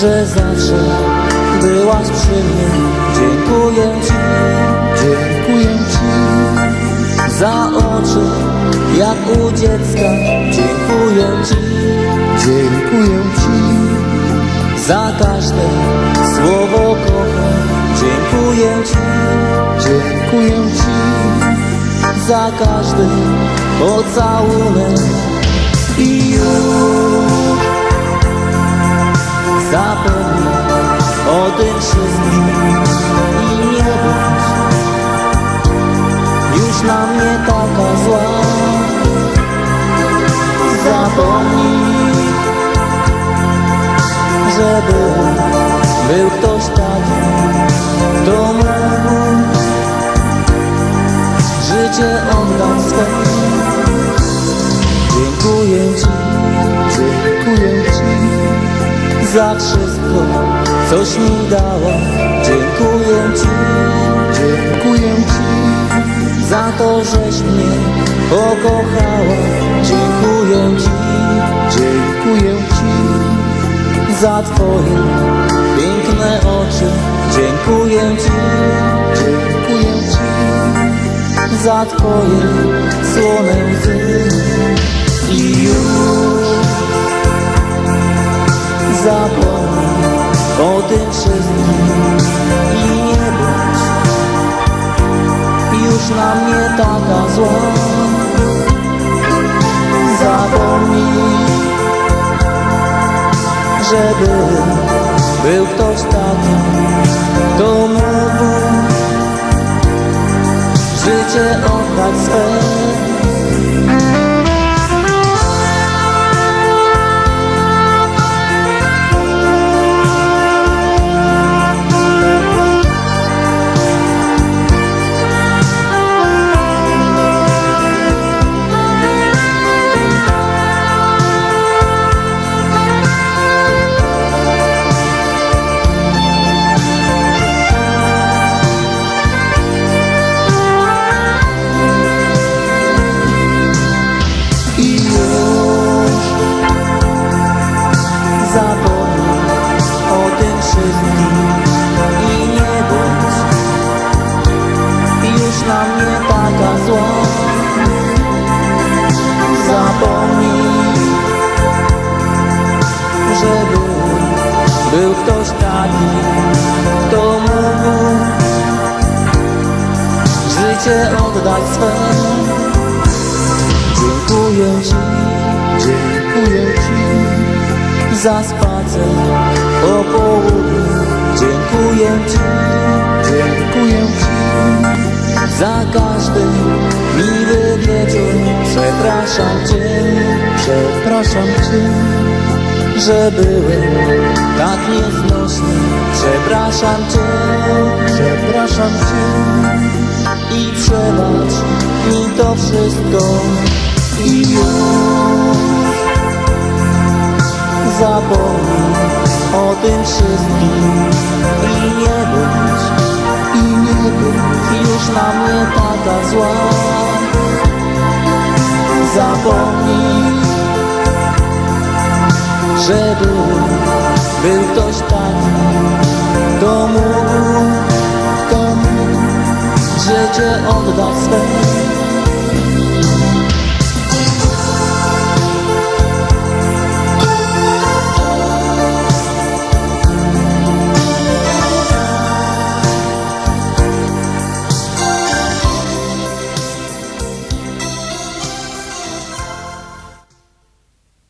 zawsze byłaś przy mnie. Dziękuję Ci, dziękuję Ci za oczy, jak u dziecka. Dziękuję Ci, dziękuję Ci za każde słowo kocham. Dziękuję Ci, dziękuję Ci za każdy pocałunek i już zapomnij o tym wszystkim i nie bądź już na mnie taka zła. Zapomnij, że był, był ktoś taki, kto mógł życie oddać swe. Dziękuję Ci, dziękuję Ci za wszystko, coś mi dała. Dziękuję Ci, dziękuję Ci za to, żeś mnie pokochała. Dziękuję Ci, dziękuję Ci za Twoje piękne oczy. Dziękuję Ci, dziękuję Ci za Twoje słone łzy i zapomnij o tym wszystkim i nie bądź już na mnie taka zła. Zapomnij, że był, był ktoś taki, kto mógł życie oddać swe. Życie oddać swe. Dziękuję Ci, dziękuję Ci za spacer po południu. Dziękuję Ci, dziękuję Ci za każdy miły wieczór. Przepraszam Cię, przepraszam Cię, że byłem tak nieznośny. Przepraszam Cię, przepraszam Cię i przebacz mi to wszystko i już zapomnij o tym wszystkim i nie bądź, i nie bądź już na mnie taka zła. Zapomnij, że był, ktoś taki, kto mógł, kto mógł życie oddać swe.